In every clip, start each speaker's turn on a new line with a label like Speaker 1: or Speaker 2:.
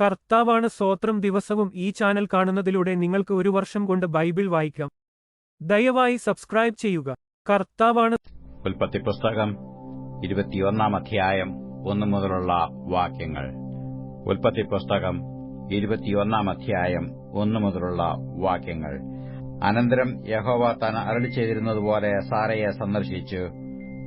Speaker 1: കർത്താവാണ് സ്വോത്രം ദിവസവും ഈ ചാനൽ കാണുന്നതിലൂടെ നിങ്ങൾക്ക് ഒരു വർഷം കൊണ്ട് ബൈബിൾ വായിക്കാം. ദയവായി സബ്സ്ക്രൈബ് ചെയ്യുക. കർത്താവാണ്
Speaker 2: ഉൽപ്പത്തി പുസ്തകം ഇരുപത്തിയൊന്നാം അധ്യായം ഒന്നു മുതലുള്ള വാക്യങ്ങൾ. ഉൽപ്പത്തി പുസ്തകം ഇരുപത്തിയൊന്നാം അധ്യായം ഒന്നു മുതലുള്ള വാക്യങ്ങൾ. അനന്തരം യഹോവ താൻ അരളി ചെയ്തിരുന്നതുപോലെ സാറയെ സന്ദർശിച്ചു.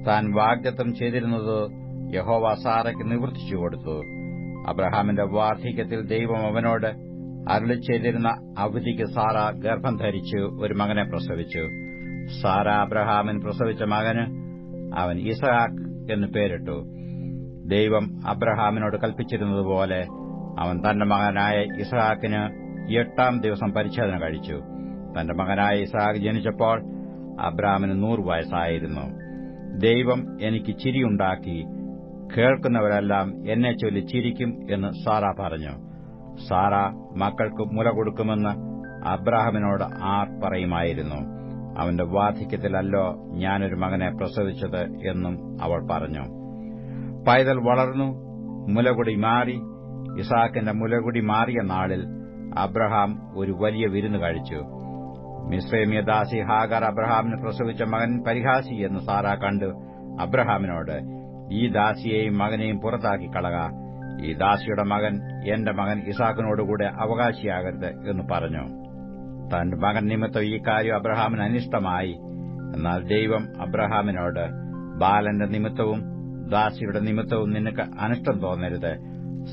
Speaker 2: താൻ വാഗ്ദത്തം ചെയ്തിരുന്നത് യഹോവ സാറയ്ക്ക് നിവർത്തിച്ചു കൊടുത്തു. അബ്രഹാമിന്റെ വാർദ്ധക്യത്തിൽ ദൈവം അവനോട് അരുളി ചെയ്തിരുന്ന അവധിക്ക് സാറ ഗർഭം ധരിച്ചു ഒരു മകനെ പ്രസവിച്ചു. സാറ അബ്രഹാമിൻ പ്രസവിച്ച മകന് അവൻ ഇസഹാക്ക് എന്ന് പേരിട്ടു. ദൈവം അബ്രഹാമിനോട് കൽപ്പിച്ചിരുന്നതുപോലെ അവൻ തന്റെ മകനായ ഇസഹാക്കിന് എട്ടാം ദിവസം പരിച്ഛേദന കഴിച്ചു. തന്റെ മകനായ ഇസഹാക്ക് ജനിച്ചപ്പോൾ അബ്രഹാമിന് നൂറ് വയസ്സായിരുന്നു. ദൈവം എനിക്ക് ചിരിയുണ്ടാക്കി കേൾക്കുന്നവരെല്ലാം എന്നെ ചൊല്ലി ചിരിക്കും എന്ന് സാറ പറഞ്ഞു. സാറ മക്കൾക്ക് മുല കൊടുക്കുമെന്ന് അബ്രാഹമിനോട് ആർ പറയുമായിരുന്നു. അവന്റെ വാർദ്ധക്യത്തിലല്ലോ ഞാനൊരു മകനെ പ്രസവിച്ചത് എന്നും അവൾ പറഞ്ഞു. പൈതൽ വളർന്നു മുലകുടി മാറി ഇസാക്കിന്റെ മുലകുടി മാറിയ നാളിൽ അബ്രഹാം ഒരു വലിയ വിരുന്ന് കഴിച്ചു. മിശ്രമിയദാസി ഹാഗർ അബ്രഹാമിന് പ്രസവിച്ച മകൻ പരിഹാസി എന്ന് സാറ കണ്ട് അബ്രഹാമിനോട്. ഈ ദാസിയെയും മകനെയും പുറത്താക്കി കളക. ഈ ദാസിയുടെ മകൻ എന്റെ മകൻ ഇസാക്കിനോടുകൂടെ അവകാശിയാകരുത് എന്ന് പറഞ്ഞു. തന്റെ മകൻ നിമിത്തം ഈ കാര്യം അബ്രഹാമിന് അനിഷ്ടമായി. എന്നാൽ ദൈവം അബ്രഹാമിനോട് ബാലന്റെ നിമിത്തവും ദാസിയുടെ നിമിത്തവും നിനക്ക് അനിഷ്ടം തോന്നരുത്.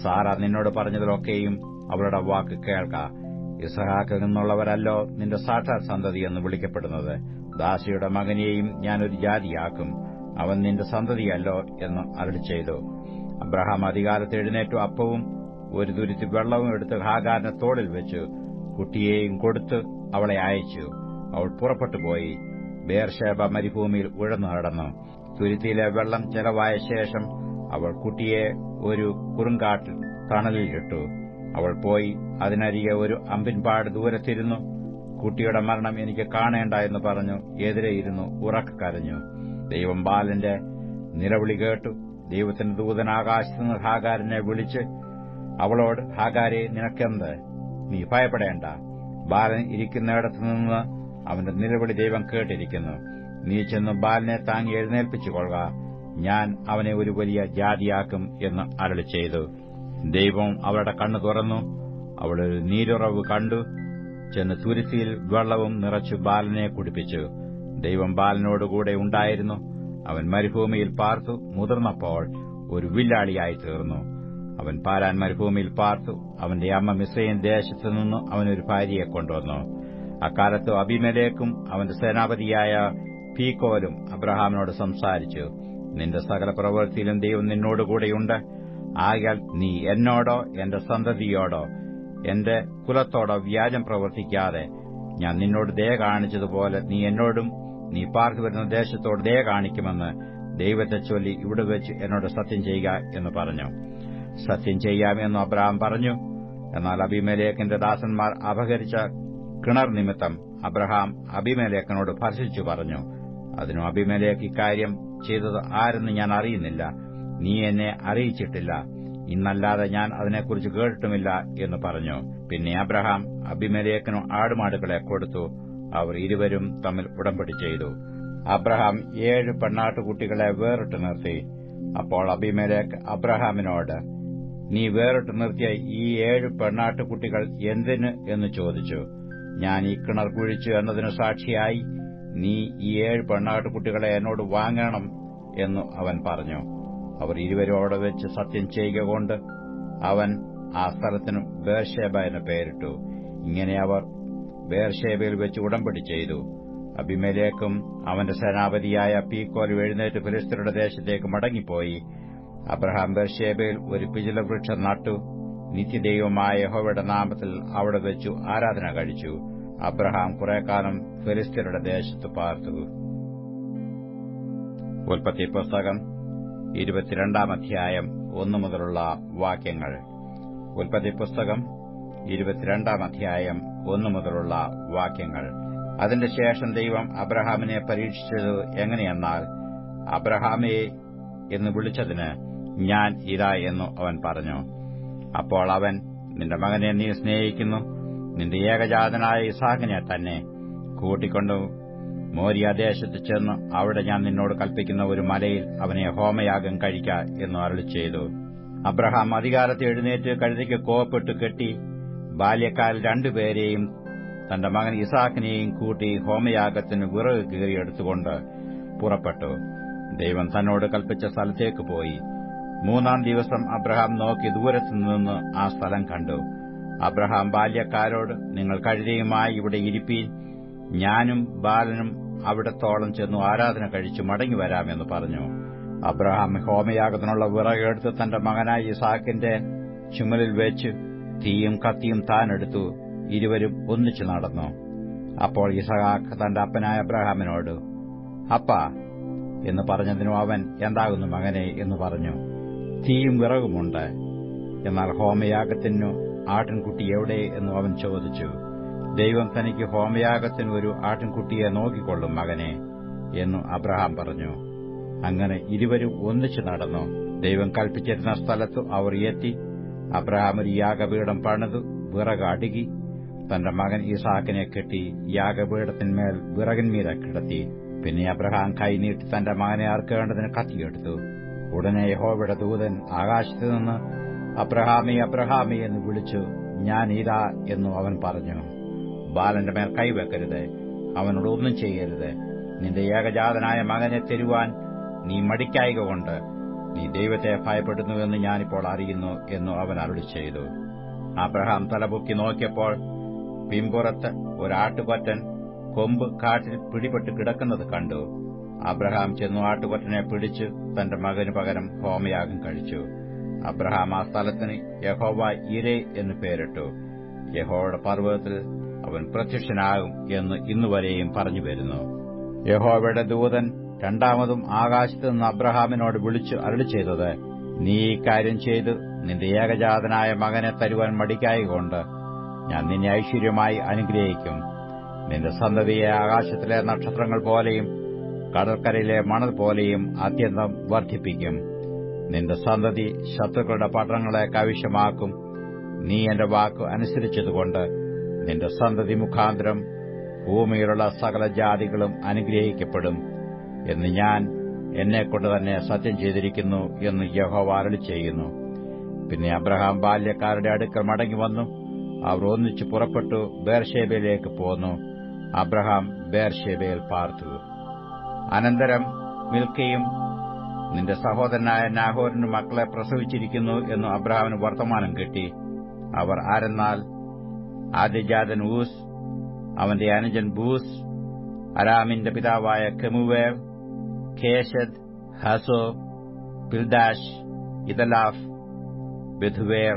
Speaker 2: സാറ നിന്നോട് പറഞ്ഞതിലൊക്കെയും അവളുടെ വാക്ക് കേൾക്ക. ഇസഹാക്കിൽ നിന്നുള്ളവരല്ലോ നിന്റെ സാക്ഷാത് സന്തതി എന്ന് വിളിക്കപ്പെടുന്നത്. ദാസിയുടെ മകനെയും ഞാനൊരു ജാതിയാക്കും. അവൻ നിന്റെ സന്തതിയല്ലോ എന്ന് അരളി ചെയ്തു. അബ്രഹാം അധികാരത്തെ എഴുന്നേറ്റു. അപ്പവും ഒരു തുരുത്തി വെള്ളവും എടുത്ത് ഹാഗാറിന്റെ തോളിൽ വെച്ചു. കുട്ടിയെയും കൊടുത്ത് അവളെ അയച്ചു. അവൾ പുറപ്പെട്ടു പോയി. ബേർഷേബ മരുഭൂമിയിൽ ഉഴന്നു നടന്നു. തുരുത്തിയിലെ വെള്ളം ചെലവായ ശേഷം അവൾ കുട്ടിയെ ഒരു കുറുങ്കാട്ടിൽ തണലിലിട്ടു അവൾ പോയി. അതിനരികെ ഒരു അമ്പിൻപാട് ദൂരത്തിരുന്നു. കുട്ടിയുടെ മരണം എനിക്ക് കാണേണ്ട എന്ന് പറഞ്ഞു. എതിരെയിരുന്നു ഉറക്കരഞ്ഞു ഉറക്ക കരഞ്ഞു. ദൈവം ബാലന്റെ നിലവിളി കേട്ടു. ദൈവത്തിന്റെ ദൂതൻ ആകാശത്ത് നിന്ന് ഹാഗാരിനെ വിളിച്ച് അവളോട് ഹാഗാരെ നിനക്കെന്ത്? നീ ഭയപ്പെടേണ്ട. ബാലൻ ഇരിക്കുന്നിടത്തു നിന്ന് അവന്റെ നിലവിളി ദൈവം കേട്ടിരിക്കുന്നു. നീ ചെന്ന് ബാലനെ താങ്ങി എഴുന്നേൽപ്പിച്ചു കൊള്ളുക ഞാൻ അവനെ ഒരു വലിയ ജാതിയാക്കും എന്ന് അരളി ചെയ്തു. ദൈവം അവളുടെ കണ്ണു തുറന്നു. അവളൊരു നീരുറവ് കണ്ടു. ചെന്ന് തുരുത്തിയിൽ വെള്ളവും നിറച്ചു ബാലനെ കുടിപ്പിച്ചു. ദൈവം ബാലനോടുകൂടെ ഉണ്ടായിരുന്നു. അവൻ മരുഭൂമിയിൽ പാർത്തു മുതിർന്നപ്പോൾ ഒരു വില്ലാളിയായി തീർന്നു. അവൻ പാരാൻ മരുഭൂമിയിൽ പാർത്തു. അവന്റെ അമ്മ മിസ്രൈൻ ദേശത്തു നിന്ന് അവനൊരു ഭാര്യയെ കൊണ്ടുവന്നു. അക്കാലത്ത് അഭിമലേക്കും അവന്റെ സേനാപതിയായ പീക്കോലും അബ്രഹാമിനോട് സംസാരിച്ചു. നിന്റെ സകല പ്രവൃത്തിയിലും ദൈവം നിന്നോടുകൂടെയുണ്ട്. ആകയാൽ നീ എന്നോടോ എന്റെ സന്തതിയോടോ എന്റെ കുലത്തോടോ വ്യാജം പ്രവർത്തിക്കാതെ ഞാൻ നിന്നോട് ദയ കാണിച്ചതുപോലെ നീ എന്നോടും നീ പാർക്ക് വരുന്ന ദേശത്തോട് ദയ കാണിക്കുമെന്ന് ദൈവത്തെ ചൊല്ലി ഇവിടെ വെച്ച് എന്നോട് സത്യം ചെയ്യുക എന്ന് പറഞ്ഞു. സത്യം ചെയ്യാമെന്ന് അബ്രഹാം പറഞ്ഞു. എന്നാൽ അഭിമലേഖന്റെ ദാസന്മാർ അപഹരിച്ച കിണർ നിമിത്തം അബ്രഹാം അഭിമലേഖനോട് ഭർഷിച്ചു പറഞ്ഞു അതിനു അഭിമലേഖ് ഇക്കാര്യം ചെയ്തത് ആരെന്ന് ഞാൻ അറിയുന്നില്ല. നീ എന്നെ അറിയിച്ചിട്ടില്ല. ഇന്നല്ലാതെ ഞാൻ അതിനെക്കുറിച്ച് കേട്ടിട്ടുമില്ല എന്ന് പറഞ്ഞു. പിന്നെ അബ്രഹാം അഭിമലേഖനും ആടുമാടുകളെ കൊടുത്തു. അവർ ഇരുവരും തമ്മിൽ ഉടമ്പടി ചെയ്തു. അബ്രഹാം ഏഴ് പെണ്ണാട്ടുകുട്ടികളെ വേറിട്ട് നിർത്തി. അപ്പോൾ അഭിമലേഖ് അബ്രഹാമിനോട് നീ വേറിട്ട് നിർത്തിയ ഈ ഏഴ് പെണ്ണാട്ടുകുട്ടികൾ എന്തിന്? എന്ന് ചോദിച്ചു. ഞാൻ ഈ കിണർ കുഴിച്ചു എന്നതിന് സാക്ഷിയായി നീ ഈ ഏഴ് പെണ്ണാട്ടുകുട്ടികളെ എന്നോട് വാങ്ങണം എന്നു അവൻ പറഞ്ഞു. അവർ ഇരുവരോട് വെച്ച് സത്യം ചെയ്യുക കൊണ്ട് അവൻ ആ സ്ഥലത്തിന് ബേർഷേബ എന്ന് പേരിട്ടു. ഇങ്ങനെ അവർ ബേർഷേബയിൽ വെച്ച് ഉടമ്പടി ചെയ്തു. അഭിമലേക്കും അവന്റെ സേനാപതിയായ പീക്കോൽ എഴുന്നേറ്റ് ഫിലിസ്തീനയുടെ ദേശത്തേക്ക് മടങ്ങിപ്പോയി. അബ്രഹാം ബേർഷേബയിൽ ഒരു പിജില വൃക്ഷം നട്ടു. നിത്യദൈവമായ യഹോവയുടെ നാമത്തിൽ അവിടെ വെച്ചു ആരാധന കഴിച്ചു. അബ്രഹാം കുറേക്കാലം ഫിലിസ്തീനയുടെ ദേശത്ത് പാർത്തു. ഉൽപ്പത്തി പുസ്തകം ഇരുപത്തിരണ്ടാം അധ്യായം ഒന്നു മുതലുള്ള വാക്യങ്ങൾ. ഉൽപ്പത്തി പുസ്തകം ഇരുപത്തിരണ്ടാം അധ്യായം ഒന്നു മുതലുള്ള വാക്യങ്ങൾ. അതിന്റെ ശേഷം ദൈവം അബ്രഹാമിനെ പരീക്ഷിച്ചത് എങ്ങനെയെന്നാൽ അബ്രഹാമേ എന്ന് വിളിച്ചതിന് ഞാൻ ഇതാ എന്നു അവൻ പറഞ്ഞു. അപ്പോൾ അവൻ നിന്റെ മകനെ നീ സ്നേഹിക്കുന്നു. നിന്റെ ഏകജാതനായ ഇസാഖിനെ തന്നെ കൂട്ടിക്കൊണ്ടു. മോര്യാദേശത്ത് ചെന്ന് അവിടെ ഞാൻ നിന്നോട് കൽപ്പിക്കുന്ന ഒരു മലയിൽ അവനെ ഹോമയാഗം കഴിക്ക എന്ന് അരളി ചെയ്തു അബ്രഹാം അധികാരത്തെ എഴുന്നേറ്റ് കഴുതിക്ക് കോപ്പിട്ട് കെട്ടി ബാല്യക്കാൽ രണ്ടുപേരെയും തന്റെ മകൻ ഇസാഖിനെയും കൂട്ടി ഹോമയാഗത്തിന് വിറക് കീറിയെടുത്തുകൊണ്ട് പുറപ്പെട്ടു. ദൈവം തന്നോട് കൽപ്പിച്ച സ്ഥലത്തേക്ക് പോയി. മൂന്നാം ദിവസം അബ്രഹാം നോക്കി ദൂരത്തു നിന്ന് ആ സ്ഥലം കണ്ടു. അബ്രഹാം ബാല്യക്കാരോട് നിങ്ങൾ കഴുതയുമായി ഇവിടെ ഇരിപ്പീൻ. ഞാനും ബാലനും അവിടത്തോളം ചെന്നു ആരാധന കഴിച്ചു മടങ്ങി വരാമെന്ന് പറഞ്ഞു. അബ്രഹാം ഹോമയാഗത്തിനുള്ള വിറകെടുത്ത് തന്റെ മകനായ ഇസാക്കിന്റെ ചുമലിൽ വെച്ച് തീയും കത്തിയും താനെടുത്തു ഇരുവരും ഒന്നിച്ചു നടന്നു. അപ്പോൾ ഇസഹാക്ക് തന്റെ അപ്പനായ അബ്രഹാമിനോട് അപ്പാ എന്ന് പറഞ്ഞതിനു അവൻ എന്താകുന്നു മകനെ എന്ന് പറഞ്ഞു. തീയും വിറകുമുണ്ട്. എന്നാൽ ഹോമയാഗത്തിനു ആട്ടിൻകുട്ടി എവിടെ? എന്നു അവൻ ചോദിച്ചു. ദൈവം തനിക്ക് ഹോമയാഗത്തിന് ഒരു ആട്ടിൻകുട്ടിയെ നോക്കിക്കൊള്ളും മകനെ എന്നു അബ്രഹാം പറഞ്ഞു. അങ്ങനെ ഇരുവരും ഒന്നിച്ചു നടന്നു. ദൈവം കൽപ്പിച്ചിരുന്ന സ്ഥലത്തു അവർ എത്തി. അബ്രഹാം ഒരു യാഗപീഠം പണിതു വിറക് അടുകി. തന്റെ മകൻ ഇസാക്കിനെ കെട്ടി യാഗപീഠത്തിന്മേൽ വിറകിന്മീത കിടത്തി. പിന്നെ അബ്രഹാം കൈനീട്ടി തന്റെ മകനെ അർക്കേണ്ടതിന് കത്തിയെടുത്തു. ഉടനെ യഹോവയുടെ ദൂതൻ ആകാശത്തു നിന്ന് അബ്രഹാമി അബ്രഹാമി എന്ന് വിളിച്ചു. ഞാൻ ഇതാ എന്നു അവൻ പറഞ്ഞു. ബാലന്റെ മേൽ കൈവെക്കരുത് അവനോട് ഒന്നും ചെയ്യരുത്. നിന്റെ ഏകജാതനായ മകനെ തരുവാൻ നീ മടിക്കായിക കൊണ്ട് നീ ദൈവത്തെ ഭയപ്പെടുന്നുവെന്ന് ഞാനിപ്പോൾ അറിയുന്നു എന്നു അവൻ അരുളി ചെയ്തു. അബ്രഹാം തലപൊക്കി നോക്കിയപ്പോൾ പിമ്പുറത്ത് ഒരാട്ടുകൊറ്റൻ കൊമ്പ് കാട്ടിൽ പിടിപെട്ട് കിടക്കുന്നത് കണ്ടു. അബ്രഹാം ചെന്നു ആട്ടുകൊറ്റനെ പിടിച്ച് തന്റെ മകന് പകരം ഹോമയാഗം കഴിച്ചു. അബ്രഹാം ആ സ്ഥലത്തിന് യഹോവ ഇരേ എന്ന് പേരിട്ടു. യഹോയുടെ പർവതത്തിൽ അവൻ പ്രത്യക്ഷനാകും എന്ന് ഇന്നുവരെയും പറഞ്ഞു വരുന്നു. യഹോവയുടെ ദൂതൻ രണ്ടാമതും ആകാശത്ത് നിന്ന് അബ്രഹാമിനോട് വിളിച്ചു അരളി ചെയ്തത് നീ ഈ കാര്യം ചെയ്ത് നിന്റെ ഏകജാതനായ മകനെ തരുവാൻ മടിക്കായകൊണ്ട് ഞാൻ നിന്നെ ഐശ്വര്യമായി അനുഗ്രഹിക്കും. നിന്റെ സന്തതിയെ ആകാശത്തിലെ നക്ഷത്രങ്ങൾ പോലെയും കടൽക്കരയിലെ മണൽ പോലെയും അത്യന്തം വർദ്ധിപ്പിക്കും. നിന്റെ സന്തതി ശത്രുക്കളുടെ പട്ടണങ്ങളെ കവിശമാക്കും. നീ എന്റെ വാക്ക് അനുസരിച്ചതുകൊണ്ട് നിന്റെ സന്തതി മുഖാന്തരം ഭൂമിയിലുള്ള സകല ജാതികളും അനുഗ്രഹിക്കപ്പെടും. എന്ന് ഞാൻ എന്നെക്കൊണ്ട് തന്നെ സത്യം ചെയ്തിരിക്കുന്നു എന്ന് യഹോവ അരളി ചെയ്യുന്നു. പിന്നെ അബ്രഹാം ബാല്യക്കാരുടെ അടുക്കൽ മടങ്ങി വന്നു. അവർ ഒന്നിച്ചു പുറപ്പെട്ടു ബേർഷേബയിലേക്ക് പോന്നു. അബ്രഹാം ബേർഷേബയിൽ പാർത്തു. അനന്തരം മിൽക്കയും നിന്റെ സഹോദരനായ നാഹോറിന് മക്കളെ പ്രസവിച്ചിരിക്കുന്നു എന്ന് അബ്രഹാമിന് വർത്തമാനം കിട്ടി. അവർ ആരെന്നാൽ ആദ്യജാതൻ ഊസ് അവന്റെ അനുജൻ ബൂസ് അരാമിന്റെ പിതാവായ കെമുവേർ ഖേഷദ് ഹസോ പിൽദാഷ് ഇതലാഫ് ബെഥുവേർ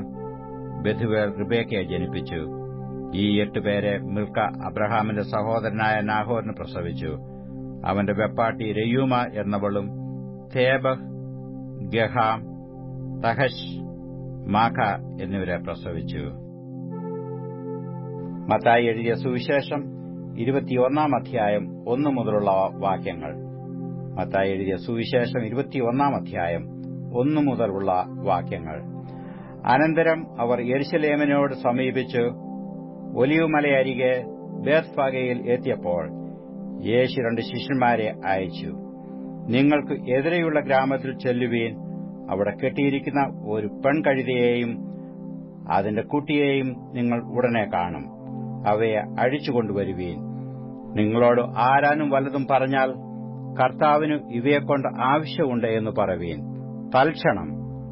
Speaker 2: ബെഥുവേർ റിബേക്കയെ ജനിപ്പിച്ചു. ഈ എട്ടുപേരെ മിൽക്ക അബ്രഹാമിന്റെ സഹോദരനായ നാഹോറിന് പ്രസവിച്ചു. അവന്റെ വെപ്പാട്ടി രയൂമ എന്നവളും തേബഹ് ഗഹാം തഹഷ് മാഖ എന്നിവരെ പ്രസവിച്ചു. മത്തായി എഴുതിയ സുവിശേഷം ഇരുപത്തിയൊന്നാം അധ്യായം ഒന്നു മുതലുള്ള വാക്യങ്ങൾ. മത്തായി എഴുതിയ സുവിശേഷം ഇരുപത്തിയൊന്നാം അധ്യായം ഒന്നു മുതലുള്ള വാക്യങ്ങൾ. അനന്തരം അവർ യെരുശലേമിനോട് സമീപിച്ച് ഒലിവുമലയരികെ ബേത്ഫാഗയിൽ എത്തിയപ്പോൾ യേശു രണ്ട് ശിഷ്യന്മാരെ അയച്ചു. നിങ്ങൾക്ക് എതിരെയുള്ള ഗ്രാമത്തിൽ ചെല്ലുവീൻ അവിടെ കെട്ടിയിരിക്കുന്ന ഒരു പെൺകഴുതയെയും അതിന്റെ കുട്ടിയെയും നിങ്ങൾ ഉടനെ കാണും. അവയെ അഴിച്ചുകൊണ്ടുവരുവീൻ. നിങ്ങളോട് ആരാനും വല്ലതും പറഞ്ഞാൽ കർത്താവിന് ഇവയെക്കൊണ്ട് ആവശ്യമുണ്ട് എന്ന് പറവീൻ തൽക്ഷണം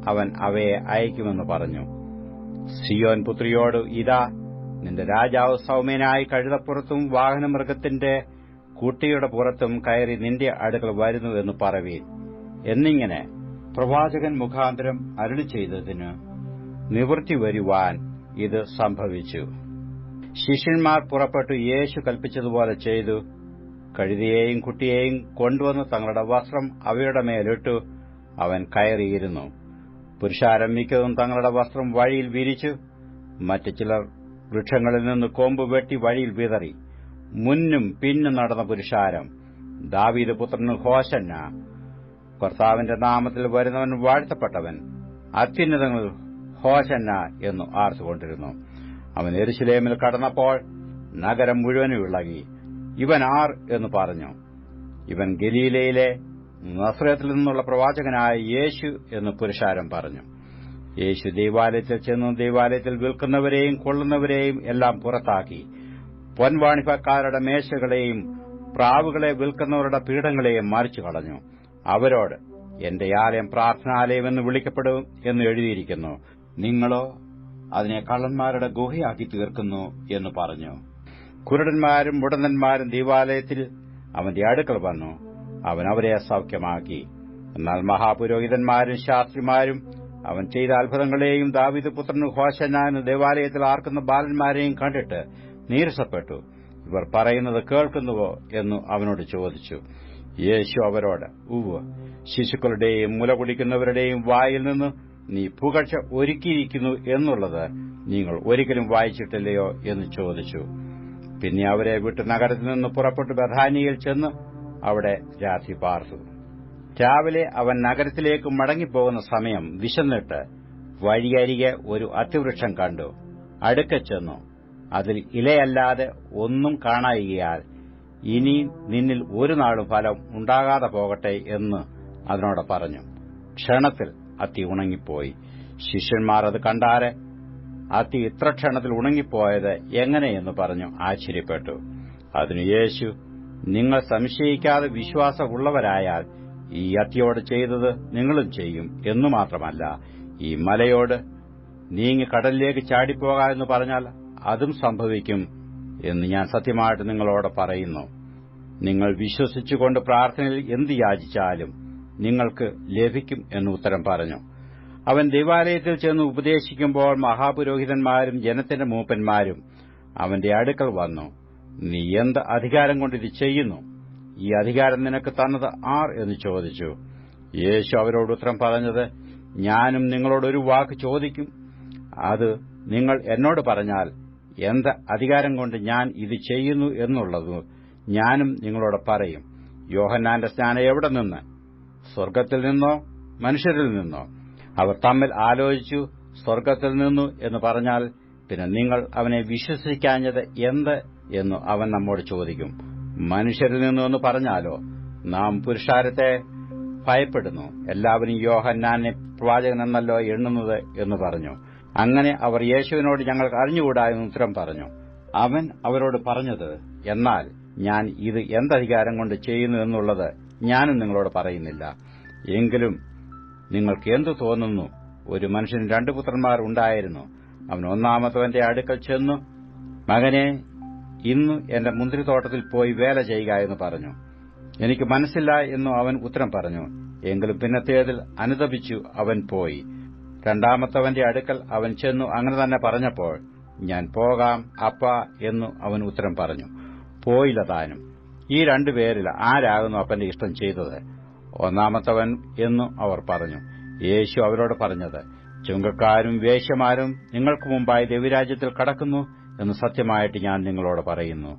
Speaker 2: അവൻ അവയെ അയക്കുമെന്ന് പറഞ്ഞു. സിയോൻ പുത്രിയോട് ഇതാ നിന്റെ രാജാവ് സൗമ്യനായി കഴുതപ്പുറത്തും വാഹനമൃഗത്തിന്റെ കുട്ടിയുടെ പുറത്തും കയറി നിന്റെ അടുക്കൽ വരുന്നു എന്ന് പറവീൻ എന്നിങ്ങനെ പ്രവാചകൻ മുഖാന്തരം അരുളി ചെയ്തതിന് നിവൃത്തി വരുവാൻ ഇത് സംഭവിച്ചു. ശിഷ്യന്മാർ പുറപ്പെട്ടു യേശു കൽപ്പിച്ചതുപോലെ ചെയ്തു. കഴുതിയെയും കുട്ടിയെയും കൊണ്ടുവന്ന് തങ്ങളുടെ വസ്ത്രം അവയുടെ മേലിട്ടു അവൻ കയറിയിരുന്നു. പുരുഷാരം മിക്കതും തങ്ങളുടെ വസ്ത്രം വഴിയിൽ വിരിച്ചു. മറ്റു ചിലർ വൃക്ഷങ്ങളിൽ നിന്ന് കൊമ്പ് വെട്ടി വഴിയിൽ വിതറി. മുന്നും പിന്നും നടന്ന പുരുഷാരം ദാവീദ് പുത്രന് ഹോശന്ന. കർത്താവിന്റെ നാമത്തിൽ വരുന്നവൻ വാഴ്ത്തപ്പെട്ടവൻ അത്യുന്നതങ്ങൾ ഹോശന്ന എന്നു ആർത്തുകൊണ്ടിരുന്നു. അവൻ എരുശിലേമിൽ കടന്നപ്പോൾ നഗരം മുഴുവനും ഇളകി. ഇവൻ ആർ എന്ന് പറഞ്ഞു. ഇവൻ ഗലീലയിലെ നസ്രത്തിൽ നിന്നുള്ള പ്രവാചകനായ യേശു എന്ന് പുരുഷാരം പറഞ്ഞു. യേശു ദൈവാലയത്തിൽ ചെന്നു ദൈവാലയത്തിൽ വിൽക്കുന്നവരെയും കൊള്ളുന്നവരെയും എല്ലാം പുറത്താക്കി. പൊൻവാണിഭക്കാരുടെ മേശകളെയും പ്രാവുകളെ വിൽക്കുന്നവരുടെ പീഠങ്ങളെയും മറിച്ചു കളഞ്ഞു. അവരോട് എന്റെ ആലയം പ്രാർത്ഥനാലയം എന്ന് വിളിക്കപ്പെടും എന്ന് എഴുതിയിരിക്കുന്നു. നിങ്ങളോ അതിനെ കള്ളന്മാരുടെ ഗുഹയാക്കി തീർക്കുന്നു എന്ന് പറഞ്ഞു. കുരുടന്മാരും മുടന്തന്മാരും ദേവാലയത്തിൽ അവന്റെ അടുക്കൾ വന്നു. അവൻ അവരെ സൌഖ്യമാക്കി എന്നാൽ മഹാപുരോഹിതന്മാരും ശാസ്ത്രിമാരും അവൻ ചെയ്ത അത്ഭുതങ്ങളെയും ദാവിദ് പുത്രൻ ഹോശന ദേവാലയത്തിൽ ആർക്കുന്ന ബാലന്മാരെയും കണ്ടിട്ട് നീരസപ്പെട്ടു. ഇവർ പറയുന്നത് കേൾക്കുന്നുവോ എന്നു അവനോട് ചോദിച്ചു. യേശു അവരോട് ഉവ് ശിശുക്കളുടെയും മുല കുടിക്കുന്നവരുടെയും വായിൽ നിന്ന് നീ പുകഴ്ച ഒരുക്കിയിരിക്കുന്നു എന്നുള്ളത് നിങ്ങൾ ഒരിക്കലും വായിച്ചിട്ടില്ലയോ? എന്ന് ചോദിച്ചു. പിന്നെ അവരെ വിട്ട് നഗരത്തിൽ നിന്ന് പുറപ്പെട്ട് ബഥാനിയിൽ ചെന്ന് അവിടെ രാത്രി പാർത്തു. രാവിലെ അവൻ നഗരത്തിലേക്ക് മടങ്ങിപ്പോകുന്ന സമയം വിശന്നിട്ട് വഴിയരികെ ഒരു അതിവൃക്ഷം കണ്ടു. അടുക്ക ചെന്നു. അതിൽ ഇലയല്ലാതെ ഒന്നും കാണായികയാൽ ഇനി നിന്നിൽ ഒരു നാളും ഫലം ഉണ്ടാകാതെ പോകട്ടെ എന്ന് അതിനോട് പറഞ്ഞു. ക്ഷണത്തിൽ അത്തി ഉണങ്ങിപ്പോയി. ശിഷ്യന്മാർ അത് കണ്ടാരെ അത്തി ഇത്ര ക്ഷണത്തിൽ ഉണങ്ങിപ്പോയത് എങ്ങനെയെന്ന് പറഞ്ഞു. ആശ്ചര്യപ്പെട്ടു. അതിനു യേശു നിങ്ങൾ സംശയിക്കാതെ വിശ്വാസമുള്ളവരായാൽ ഈ അത്തിയോട് ചെയ്തത് നിങ്ങളും ചെയ്യും എന്നു മാത്രമല്ല ഈ മലയോട് നീങ്ങി കടലിലേക്ക് ചാടിപ്പോകാ എന്ന് പറഞ്ഞാൽ അതും സംഭവിക്കും എന്ന് ഞാൻ സത്യമായിട്ട് നിങ്ങളോട് പറയുന്നു. നിങ്ങൾ വിശ്വസിച്ചുകൊണ്ട് പ്രാർത്ഥനയിൽ എന്ത് യാചിച്ചാലും നിങ്ങൾക്ക് ലഭിക്കും എന്ന് ഉത്തരം പറഞ്ഞു. അവൻ ദേവാലയത്തിൽ ചെന്ന് ഉപദേശിക്കുമ്പോൾ മഹാപുരോഹിതന്മാരും ജനത്തിന്റെ മൂപ്പന്മാരും അവന്റെ അടുക്കൽ വന്നു. നീ എന്ത് അധികാരം കൊണ്ട് ഇത് ചെയ്യുന്നു? ഈ അധികാരം നിനക്ക് തന്നത് ആർ? എന്ന് ചോദിച്ചു. യേശു അവരോട് ഉത്തരം പറഞ്ഞത് ഞാനും നിങ്ങളോടൊരു വാക്ക് ചോദിക്കും. അത് നിങ്ങൾ എന്നോട് പറഞ്ഞാൽ എന്ത് അധികാരം കൊണ്ട് ഞാൻ ഇത് ചെയ്യുന്നു എന്നുള്ളത് ഞാനും നിങ്ങളോട് പറയും. യോഹന്നാന്റെ സ്നാനം എവിടെ നിന്ന്? സ്വർഗത്തിൽ നിന്നോ? മനുഷ്യരിൽ നിന്നോ? അവർ തമ്മിൽ ആലോചിച്ചു സ്വർഗത്തിൽ നിന്നു എന്ന് പറഞ്ഞാൽ പിന്നെ നിങ്ങൾ അവനെ വിശ്വസിക്കാഞ്ഞത് എന്ത് എന്ന് അവൻ നമ്മോട് ചോദിക്കും. മനുഷ്യരിൽ നിന്നു എന്ന് പറഞ്ഞാലോ? നാം പുരുഷാരത്തെ ഭയപ്പെടുന്നു. എല്ലാവരും യോഹന്നാനെ പ്രവാചകനെന്നല്ലോ എണ്ണുന്നത് എന്ന് പറഞ്ഞു. അങ്ങനെ അവർ യേശുവിനോട് ഞങ്ങൾ അറിഞ്ഞുകൂടാ എന്ന് ഉത്തരം പറഞ്ഞു. അവൻ അവരോട് പറഞ്ഞത് എന്നാൽ ഞാൻ ഇത് എന്തധികാരം കൊണ്ട് ചെയ്യുന്നു എന്നുള്ളത് ഞാനും നിങ്ങളോട് പറയുന്നില്ല. എങ്കിലും നിങ്ങൾക്ക് എന്തു തോന്നുന്നു? ഒരു മനുഷ്യന് രണ്ടു പുത്രന്മാർ ഉണ്ടായിരുന്നു. അവൻ ഒന്നാമത്തവന്റെ അടുക്കൽ ചെന്നു മകനെ ഇന്ന് എന്റെ മുന്തിരിത്തോട്ടത്തിൽ പോയി വേല ചെയ്യുക എന്ന് പറഞ്ഞു. എനിക്ക് മനസ്സില്ല എന്നു അവൻ ഉത്തരം പറഞ്ഞു. എങ്കിലും പിന്നത്തേതിൽ അനുതപിച്ചു അവൻ പോയി. രണ്ടാമത്തവന്റെ അടുക്കൽ അവൻ ചെന്നു അങ്ങനെ തന്നെ പറഞ്ഞപ്പോൾ ഞാൻ പോകാം അപ്പ എന്നു അവൻ ഉത്തരം പറഞ്ഞു. പോയില്ല താനും. ഈ രണ്ടുപേരിൽ ആരാകുന്നു അപ്പന്റെ ഇഷ്ടം ചെയ്തത്? ഒന്നാമത്തവൻ എന്നു അവർ പറഞ്ഞു. യേശു അവരോട് പറഞ്ഞത് ചുങ്കക്കാരും വേശ്യമാരും നിങ്ങൾക്ക് മുമ്പായി ദൈവരാജ്യത്തിൽ കടക്കുന്നു എന്ന് സത്യമായിട്ട് ഞാൻ നിങ്ങളോട് പറയുന്നു.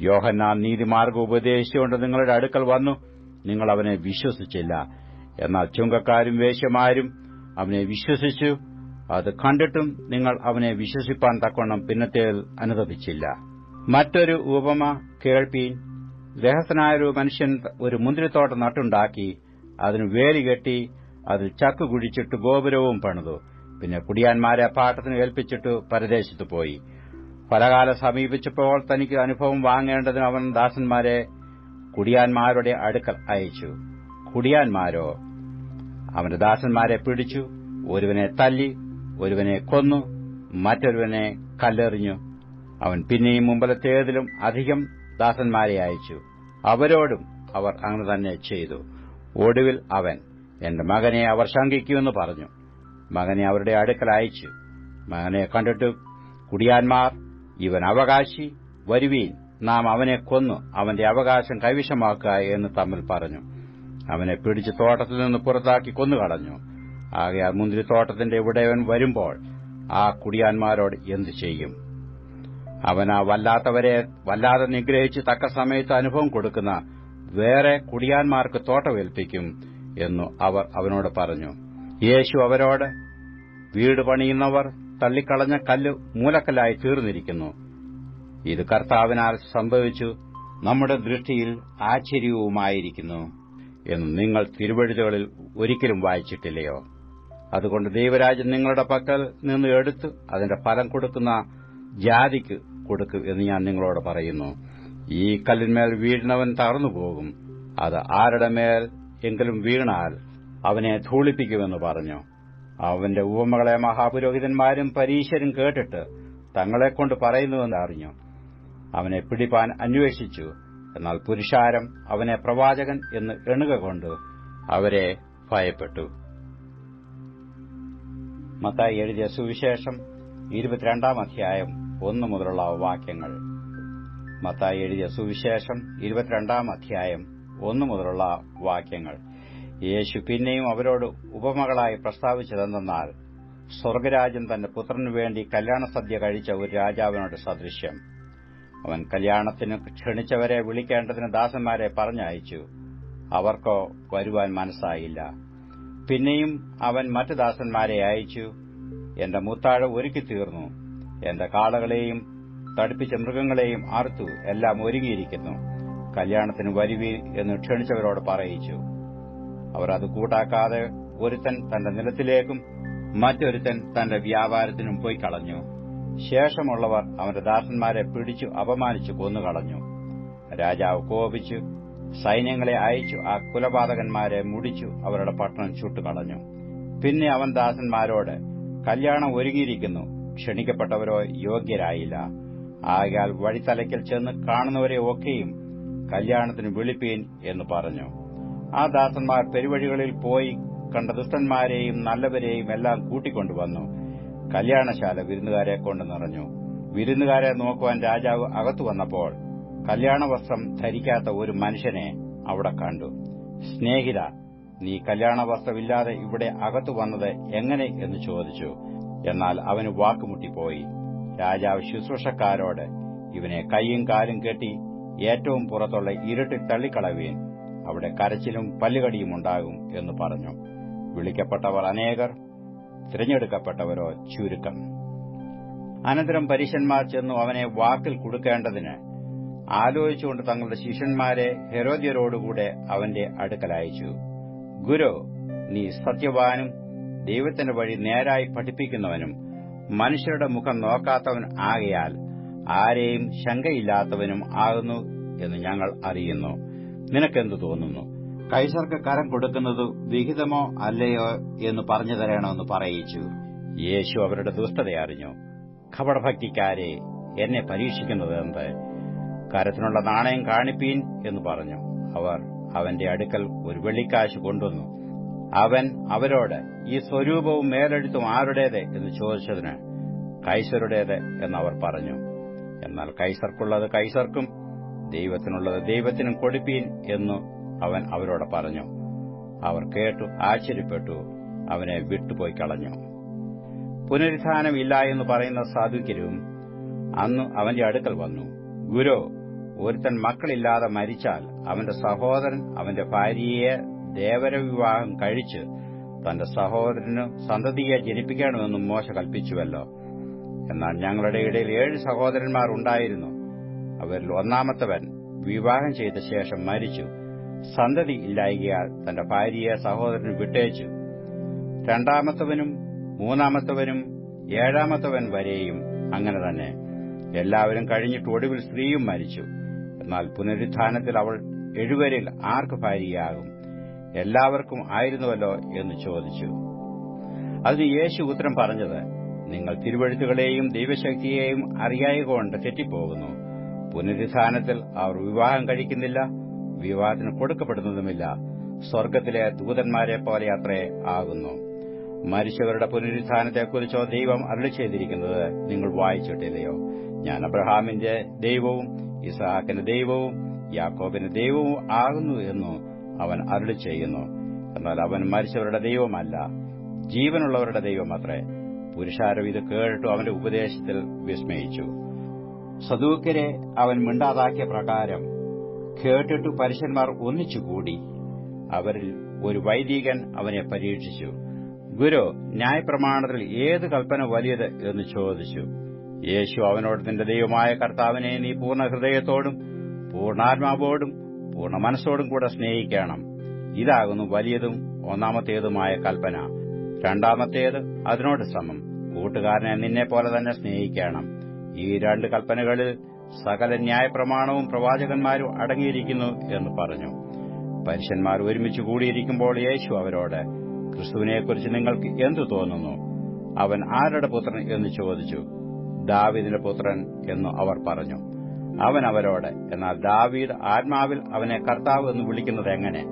Speaker 2: യോഹന്നാൻ നീതിമാർഗം ഉപദേശിച്ചുകൊണ്ട് നിങ്ങളുടെ അടുക്കൽ വന്നു. നിങ്ങൾ അവനെ വിശ്വസിച്ചില്ല. എന്നാൽ ചുങ്കക്കാരും വേശ്യമാരും അവനെ വിശ്വസിച്ചു. അത് കണ്ടിട്ടും നിങ്ങൾ അവനെ വിശ്വസിപ്പാൻ തക്കവണ്ണം പിന്നത്തേൽ അനുദപിച്ചില്ല മറ്റൊരു ഉപമ കേൾപ്പീൻ ഗ്രഹസ്ഥനായ ഒരു മനുഷ്യൻ ഒരു മുന്തിരിത്തോട്ടം നട്ടുണ്ടാക്കി അതിന് വേലി കെട്ടി അതിൽ ചക്ക് കുഴിച്ചിട്ട് ഗോപുരവും പണിതു. പിന്നെ കുടിയാന്മാരെ പാട്ടത്തിന് ഏൽപ്പിച്ചിട്ട് പരദേശത്ത് പോയി. ഫലകാലം സമീപിച്ചപ്പോൾ തനിക്ക് അനുഭവം വാങ്ങേണ്ടതിന് അവൻ ദാസന്മാരെ കുടിയാന്മാരുടെ അടുക്കൽ അയച്ചു. കുടിയാന്മാരോ? അവന്റെ ദാസന്മാരെ പിടിച്ചു ഒരുവനെ തല്ലി ഒരുവനെ കൊന്നു മറ്റൊരുവനെ കല്ലെറിഞ്ഞു. അവൻ പിന്നെയും മുമ്പലത്തേതിലും അധികം ദാസന്മാരെ അയച്ചു. അവരോടും അവർ അങ്ങനെ തന്നെ ചെയ്തു. ഒടുവിൽ അവൻ എന്റെ മകനെ അവർ ശങ്കിക്കുമെന്ന് പറഞ്ഞു. മകനെ അവരുടെ അടുക്കൽ അയച്ചു. മകനെ കണ്ടിട്ട്. കുടിയാന്മാർ ഇവൻ അവകാശി. വരുവീൻ നാം അവനെ കൊന്നു. അവന്റെ അവകാശം കൈവശമാക്കുക എന്ന് തമ്മിൽ പറഞ്ഞു. അവനെ പിടിച്ച് തോട്ടത്തിൽ നിന്ന് പുറത്താക്കി കൊന്നുകളഞ്ഞു. ആകെ മുന്തിരി മുന്തിരിത്തോട്ടത്തിന്റെ ഇവിടെ വരുമ്പോൾ ആ കുടിയാന്മാരോട് എന്തു ചെയ്യും? അവൻ ആ വല്ലാത്തവരെ വല്ലാതെ നിഗ്രഹിച്ച് തക്ക സമയത്ത് അനുഭവം കൊടുക്കുന്ന വേറെ കുടിയാന്മാർക്ക് തോട്ടമേൽപ്പിക്കും എന്നു അവർ അവനോട് പറഞ്ഞു. യേശു അവരോട് വീട് പണിയുന്നവർ തള്ളിക്കളഞ്ഞ കല്ല് മൂലക്കല്ലായി തീർന്നിരിക്കുന്നു. ഇത് കർത്താവിനാൽ സംഭവിച്ചു നമ്മുടെ ദൃഷ്ടിയിൽ ആശ്ചര്യവുമായിരിക്കുന്നു എന്ന് നിങ്ങൾ തിരുവഴുതുകളിൽ ഒരിക്കലും വായിച്ചിട്ടില്ലയോ? അതുകൊണ്ട് ദൈവരാജ്യം നിങ്ങളുടെ പക്കൽ നിന്ന് എടുത്ത് അതിന്റെ ഫലം കൊടുക്കുന്ന ജാതിക്ക് കൊടുക്കൂ എന്ന് ഞാൻ നിങ്ങളോട് പറയുന്നു. ഈ കല്ലിന്മേൽ വീഴുന്നവൻ തകർന്നുപോകും അത് ആരുടെ മേൽ എങ്കിലും വീണാൽ അവനെ ധൂളിപ്പിക്കുമെന്ന് പറഞ്ഞു. അവന്റെ ഉപമകളെ മഹാപുരോഹിതന്മാരും പരീശരും കേട്ടിട്ട് തങ്ങളെക്കൊണ്ട് പറയുന്നുവെന്ന് അറിഞ്ഞു. അവനെ പിടിപ്പാൻ അന്വേഷിച്ചു. എന്നാൽ പുരുഷാരം അവനെ പ്രവാചകൻ എന്ന് എണുക കൊണ്ട് അവരെ ഭയപ്പെട്ടു. മത്തായി എഴുതിയ സുവിശേഷം ഇരുപത്തിരണ്ടാം അധ്യായം ഒന്നു മുതലുള്ള വാക്യങ്ങൾ. മത്തായി എഴുതിയ സുവിശേഷം ഇരുപത്തിരണ്ടാം അധ്യായം ഒന്നു മുതലുള്ള വാക്യങ്ങൾ. യേശു പിന്നെയും അവരോട് ഉപമകളായി പ്രസ്താവിച്ചതെന്നാൽ സ്വർഗരാജ്യം തന്റെ പുത്രനു വേണ്ടി കല്യാണ സദ്യ കഴിച്ച ഒരു രാജാവിനോട് സദൃശ്യം. അവൻ കല്യാണത്തിന് ക്ഷണിച്ചവരെ വിളിക്കേണ്ടതിന് ദാസന്മാരെ പറഞ്ഞയച്ചു. അവർക്കോ വരുവാൻ മനസ്സായില്ല. പിന്നെയും അവൻ മറ്റു ദാസന്മാരെ അയച്ചു. എന്റെ മുത്താഴ ഒരുക്കി തീർന്നു എന്റെ കാളകളെയും തടിപ്പിച്ച മൃഗങ്ങളെയും അറുത്തു എല്ലാം ഒരുങ്ങിയിരിക്കുന്നു. കല്യാണത്തിന് വരുവീ എന്ന് ക്ഷണിച്ചവരോട് പറയിച്ചു. അവർ അത് കൂട്ടാക്കാതെ ഒരുത്തൻ തന്റെ നിലത്തിലേക്കും മറ്റൊരുത്തൻ തന്റെ വ്യാപാരത്തിനും പോയി കളഞ്ഞു. ശേഷമുള്ളവർ അവന്റെ ദാസന്മാരെ പിടിച്ചു അപമാനിച്ചു കൊന്നുകളഞ്ഞു. രാജാവ് കോപിച്ചു സൈന്യങ്ങളെ അയച്ചു ആ കുലപാതകന്മാരെ മുടിച്ചു അവരുടെ പട്ടണം ചുട്ടുകളഞ്ഞു. പിന്നെ അവൻ ദാസന്മാരോട് കല്യാണം ഒരുങ്ങിയിരിക്കുന്നു. ക്ഷണിക്കപ്പെട്ടവരോ യോഗ്യരായില്ല. ആകയാൽ വഴിത്തലയ്ക്കൽ ചെന്ന് കാണുന്നവരെ ഒക്കെയും കല്യാണത്തിന് വിളിപ്പീൻ എന്ന് പറഞ്ഞു. ആ ദാസന്മാർ പെരുവഴികളിൽ പോയി കണ്ട ദുഷ്ടന്മാരെയും നല്ലവരെയും എല്ലാം കൂട്ടിക്കൊണ്ടുവന്നു കല്യാണശാല വിരുന്നുകാരെ കൊണ്ട് നിറഞ്ഞു. വിരുന്നുകാരെ നോക്കുവാൻ രാജാവ് അകത്തു വന്നപ്പോൾ കല്യാണ വസ്ത്രം ധരിക്കാത്ത ഒരു മനുഷ്യനെ അവിടെ കണ്ടു. സ്നേഹിത നീ കല്യാണ വസ്ത്രമില്ലാതെ ഇവിടെ അകത്തു വന്നത് എങ്ങനെ? എന്ന് ചോദിച്ചു. എന്നാൽ അവന് വാക്കുമുട്ടിപ്പോയി. രാജാവ് ശുശ്രൂഷക്കാരോട് ഇവനെ കൈയും കാലും കെട്ടി ഏറ്റവും പുറത്തുള്ള ഇരുട്ടിൽ തള്ളിക്കളവീൻ. അവിടെ കരച്ചിലും പല്ലുകടിയും ഉണ്ടാകും എന്ന് പറഞ്ഞു. വിളിക്കപ്പെട്ടവർ അനേകർ തിരഞ്ഞെടുക്കപ്പെട്ടവരോ ചുരുക്കം. അനന്തരം പരീശന്മാർ ചെന്നു അവനെ വാക്കിൽ കൊടുക്കേണ്ടതിന്. ആലോചിച്ചുകൊണ്ട് തങ്ങളുടെ ശിഷ്യന്മാരെ ഹെരോദ്യരോടുകൂടെ അവന്റെ അടുക്കലയച്ചു ഗുരു നീ സത്യവാനും ദൈവത്തിന്റെ വഴി നേരായി പഠിപ്പിക്കുന്നവനും മനുഷ്യരുടെ മുഖം നോക്കാത്തവൻ ആകയാൽ ആരെയും ശങ്കയില്ലാത്തവനും ആകുന്നു എന്ന് ഞങ്ങൾ അറിയുന്നു. നിനക്കെന്തു തോന്നുന്നു? കൈസർക്ക് കരം കൊടുക്കുന്നത് വിഹിതമോ അല്ലയോ എന്ന് പറഞ്ഞു തരണമെന്ന് പറയിച്ചു. യേശു അവരുടെ ദുഷ്ടത അറിഞ്ഞു. ഖബടഭക്തിക്കാരെ എന്നെ പരീക്ഷിക്കുന്നത് എന്ത്? കരത്തിനുള്ള നാണയം കാണിപ്പീൻ എന്ന് പറഞ്ഞു. അവർ അവന്റെ അടുക്കൽ ഒരു വെള്ളിക്കാശ് കൊണ്ടുവന്നു. അവൻ അവരോട് ഈ സ്വരൂപവും മേലെഴുത്തും ആരുടേത്? എന്ന് ചോദിച്ചതിന് കൈസരുടേത്? എന്നവർ പറഞ്ഞു. എന്നാൽ കൈസർക്കുള്ളത് കൈസർക്കും ദൈവത്തിനുള്ളത് ദൈവത്തിനും കൊടുപ്പീൻ എന്നു അവൻ അവരോട് പറഞ്ഞു. അവർ കേട്ടു ആശ്ചര്യപ്പെട്ടു അവനെ വിട്ടുപോയി കളഞ്ഞു. പുനരുത്ഥാനമില്ല എന്ന് പറയുന്ന സാധുക്യരും അന്ന് അവന്റെ അടുക്കൽ വന്നു. ഗുരു ഒരുത്തൻ മക്കളില്ലാതെ മരിച്ചാൽ അവന്റെ സഹോദരൻ അവന്റെ ഭാര്യയെ ദേവരവിവാഹം കഴിച്ച് തന്റെ സഹോദരന് സന്തതിയെ ജനിപ്പിക്കണമെന്നും മോശ കൽപ്പിച്ചുവല്ലോ. എന്നാൽ ഞങ്ങളുടെ ഇടയിൽ ഏഴ് സഹോദരന്മാർ ഉണ്ടായിരുന്നു. അവരിൽ ഒന്നാമത്തവൻ വിവാഹം ചെയ്ത ശേഷം മരിച്ചു. സന്തതി ഇല്ലായികയാൽ തന്റെ ഭാര്യയെ സഹോദരന് വിട്ടേച്ചു. രണ്ടാമത്തവനും മൂന്നാമത്തവനും ഏഴാമത്തവൻ വരെയും അങ്ങനെ തന്നെ. എല്ലാവരും കഴിഞ്ഞിട്ട് ഒടുവിൽ സ്ത്രീയും മരിച്ചു. എന്നാൽ പുനരുത്ഥാനത്തിൽ അവൾ എഴുവരിൽ ആർക്ക് ഭാര്യയാകും? എല്ലാവർക്കും ആയിരുന്നുവല്ലോ എന്ന് ചോദിച്ചു. അതിന് യേശു ഉത്തരം പറഞ്ഞത് നിങ്ങൾ തിരുവഴുത്തുകളെയും ദൈവശക്തിയെയും അറിയായകൊണ്ട് തെറ്റിപ്പോകുന്നു. പുനരുദ്ധാനത്തിൽ അവർ വിവാഹം കഴിക്കുന്നില്ല വിവാഹത്തിന് കൊടുക്കപ്പെടുന്നതുമില്ല. സ്വർഗത്തിലെ ദൂതന്മാരെ പോലെ അത്രേ ആകുന്നു. മരിച്ചവരുടെ പുനരുദ്ധാനത്തെക്കുറിച്ചോ ദൈവം അരുളി ചെയ്തിരിക്കുന്നത് നിങ്ങൾ വായിച്ചിട്ടില്ലയോ? ഞാൻ അബ്രഹാമിന്റെ ദൈവവും ഇസഹാക്കിന്റെ ദൈവവും യാക്കോബിന്റെ ദൈവവും ആകുന്നു എന്നു അവൻ അരുളി ചെയ്യുന്നു. എന്നാൽ അവൻ മരിച്ചവരുടെ ദൈവമല്ല ജീവനുള്ളവരുടെ ദൈവമത്രേ. പുരുഷാരം ഇത് കേട്ടു അവന്റെ ഉപദേശത്തിൽ വിസ്മയിച്ചു. സദൂക്കരെ അവൻ മിണ്ടാതാക്കിയ പ്രകാരം കേട്ടിട്ടു പരുഷന്മാർ ഒന്നിച്ചുകൂടി. അവരിൽ ഒരു വൈദികൻ അവനെ പരീക്ഷിച്ചു. ഗുരു ന്യായപ്രമാണത്തിൽ ഏത് കൽപ്പന വലിയത് എന്ന് ചോദിച്ചു. യേശു അവനോട് നിന്റെ ദൈവമായ കർത്താവിനെ നീ പൂർണ ഹൃദയത്തോടും പൂർണാത്മാവോടും പൂർണ മനസ്സോടും കൂടെ സ്നേഹിക്കണം. ഇതാകുന്നു വലിയതും ഒന്നാമത്തേതുമായ കൽപ്പന. രണ്ടാമത്തേത് അതിനോട് സമം. കൂട്ടുകാരനെ നിന്നെ പോലെ തന്നെ സ്നേഹിക്കണം. ഈ രണ്ട് കൽപ്പനകളിൽ സകല ന്യായപ്രമാണവും പ്രവാചകന്മാരും അടങ്ങിയിരിക്കുന്നു എന്ന് പറഞ്ഞു. പരുഷന്മാർ ഒരുമിച്ച് കൂടിയിരിക്കുമ്പോൾ യേശു അവരോട് ക്രിസ്തുവിനെക്കുറിച്ച് നിങ്ങൾക്ക് എന്തു തോന്നുന്നു? അവൻ ആരുടെ പുത്രൻ? എന്ന് ചോദിച്ചു. ദാവിദിന്റെ പുത്രൻ എന്ന് അവർ പറഞ്ഞു. അവൻ അവരോട് എന്നാൽ ദാവീദ് ആത്മാവിൽ അവനെ കർത്താവ് എന്ന് വിളിക്കുന്നത് എങ്ങനെ?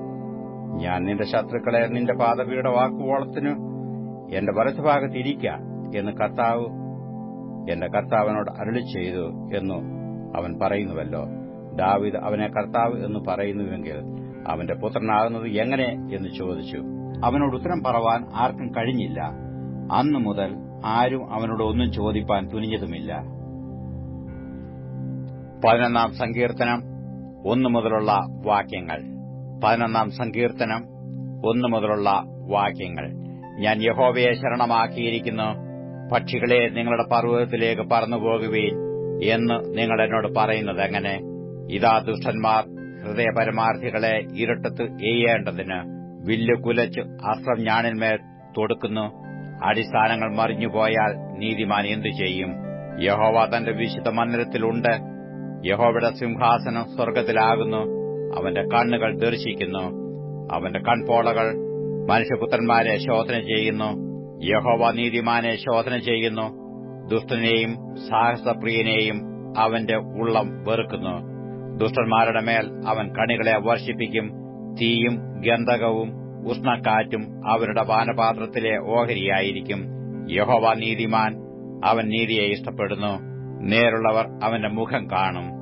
Speaker 2: ഞാൻ നിന്റെ ശത്രുക്കളെ നിന്റെ പാദവിയുടെ വാക്കുവോളത്തിനു എന്റെ വലത്തുഭാഗത്ത് ഇരിക്ക എന്ന് കർത്താവ് എന്റെ കർത്താവിനോട് അരുളി ചെയ്തു എന്നു അവൻ പറയുന്നുവല്ലോ. ദാവീദ് അവനെ കർത്താവ് എന്ന് പറയുന്നുവെങ്കിൽ അവന്റെ പുത്രനാകുന്നത് എങ്ങനെ എന്ന് ചോദിച്ചു. അവനോട് ഉത്തരം പറവാൻ ആർക്കും കഴിഞ്ഞില്ല. അന്നു മുതൽ ആരും അവനോട് ഒന്നും ചോദിപ്പാൻ തുനിഞ്ഞതുമില്ല. പതിനൊന്നാം സങ്കീർത്തനം ഒന്നു മുതലുള്ള വാക്യങ്ങൾ. പതിനൊന്നാം സങ്കീർത്തനം ഒന്നു മുതലുള്ള വാക്യങ്ങൾ. ഞാൻ യഹോവയെ ശരണമാക്കിയിരിക്കുന്നു. പക്ഷികളെ നിങ്ങളുടെ പർവതത്തിലേക്ക് പറന്നുപോകുവീൻ എന്ന് നിങ്ങൾ എന്നോട് പറയുന്നത് എങ്ങനെ? ഇതാ ദുഷ്ടന്മാർ ഹൃദയപരമാർത്ഥികളെ ഇരട്ടത്ത് എയ്യേണ്ടതിന് വില്ല് കുലച്ച് അസ്ത്രം ഞാണിന്മേൽ തൊടുക്കുന്നു. അടിസ്ഥാനങ്ങൾ മറിഞ്ഞുപോയാൽ നീതിമാൻ എന്തു ചെയ്യും? യഹോവ തന്റെ വിശുദ്ധ മന്ദിരത്തിലുണ്ട്. യഹോവയുടെ സിംഹാസനം സ്വർഗത്തിലാകുന്നു അവന്റെ കണ്ണുകൾ ദർശിക്കുന്നു. അവന്റെ കൺപോളകൾ മനുഷ്യപുത്രന്മാരെ ശോധന ചെയ്യുന്നു. യഹോവ നീതിമാനെ ശോധന ചെയ്യുന്നു. ദുഷ്ടനെയും സാഹസപ്രിയനെയും അവന്റെ ഉള്ളം വെറുക്കുന്നു. ദുഷ്ടന്മാരുടെ മേൽ അവൻ കണികളെ വർഷിപ്പിക്കും. തീയും ഗന്ധകവും ഉഷ്ണക്കാറ്റും അവരുടെ പാനപാത്രത്തിലെ ഓഹരിയായിരിക്കും. യഹോവ നീതിമാൻ അവൻ നീതിയെ ഇഷ്ടപ്പെടുന്നു. നേരുള്ളവർ അവന്റെ മുഖം കാണും.